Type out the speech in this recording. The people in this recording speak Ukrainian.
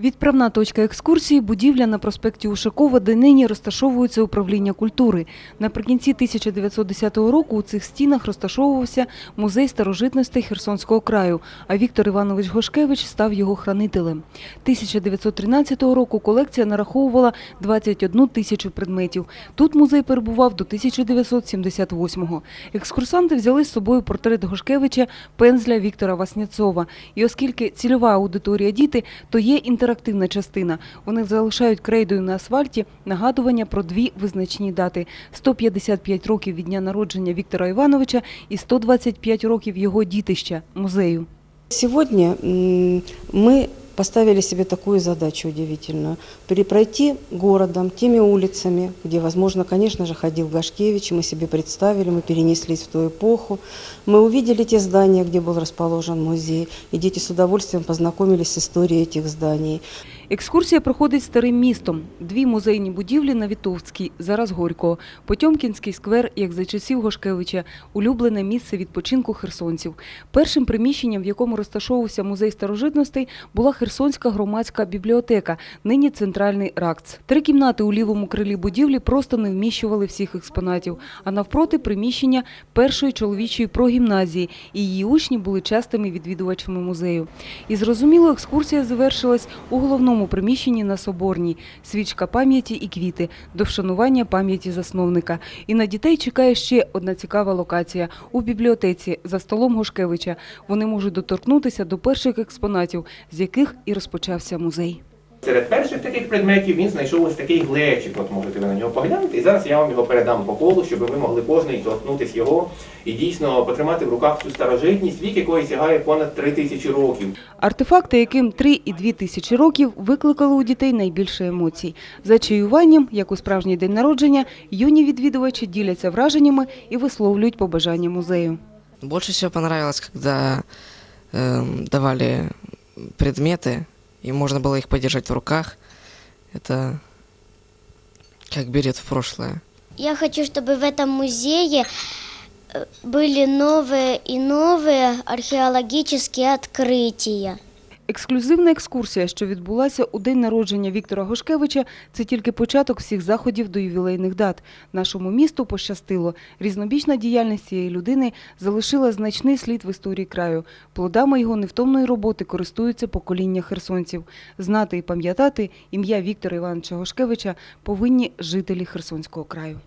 Відправна точка екскурсії – будівля на проспекті Ушакова, де нині розташовується управління культури. Наприкінці 1910 року у цих стінах розташовувався музей старожитностей Херсонського краю, а Віктор Іванович Гошкевич став його хранителем. 1913 року колекція нараховувала 21 тисячу предметів. Тут музей перебував до 1978-го. Екскурсанти взяли з собою портрет Гошкевича, пензля Віктора Васняцова. І оскільки цільова аудиторія діти, то є інтерактивна частина. Вони залишають крейдою на асфальті нагадування про дві визначні дати: 155 років від дня народження Віктора Івановича і 125 років його дітища музею. Сегодня ми поставили себе такую задачу удивительную – перепройти городом, теми улицами, где, возможно, конечно же, ходил Гашкевич, мы себе представили, мы перенеслись в ту эпоху, мы увидели те здания, где был расположен музей, и дети с удовольствием познакомились с историей этих зданий. Екскурсія проходить старим містом. Дві музейні будівлі на Вітовській, зараз Горького, Потьомкінський сквер, як за часів Гошкевича, улюблене місце відпочинку херсонців. Першим приміщенням, в якому розташовувався музей старожитностей, була Херсонська громадська бібліотека, нині центральний РАКЦ. Три кімнати у лівому крилі будівлі просто не вміщували всіх експонатів, а навпроти приміщення першої чоловічої прогімназії, і її учні були частими відвідувачами музею. І зрозуміло, екскурсія завершилась у головному приміщенні на Соборній – свічка пам'яті і квіти до вшанування пам'яті засновника. І на дітей чекає ще одна цікава локація – у бібліотеці за столом Гошкевича. Вони можуть доторкнутися до перших експонатів, з яких і розпочався музей. Серед перших таких предметів він знайшов ось такий глечик. От можете ви на нього поглянути. І зараз я вам його передам по колу, щоб ви могли кожний торкнутися його і дійсно потримати в руках цю старожитність, вік якої сягає понад три тисячі років. Артефакти, яким 3 і 2 тисячі років, викликали у дітей найбільше емоцій. За чаюванням, як у справжній день народження, юні відвідувачі діляться враженнями і висловлюють побажання музею. Больше всего понравилось, когда эм, давали предметы, и можно было их подержать в руках. Это как билет в прошлое. Я хочу, чтобы в этом музее э, были новые и новые археологические открытия. Ексклюзивна екскурсія, що відбулася у день народження Віктора Гошкевича, це тільки початок всіх заходів до ювілейних дат. Нашому місту пощастило. Різнобічна діяльність цієї людини залишила значний слід в історії краю. Плодами його невтомної роботи користуються покоління херсонців. Знати і пам'ятати ім'я Віктора Івановича Гошкевича повинні жителі Херсонського краю.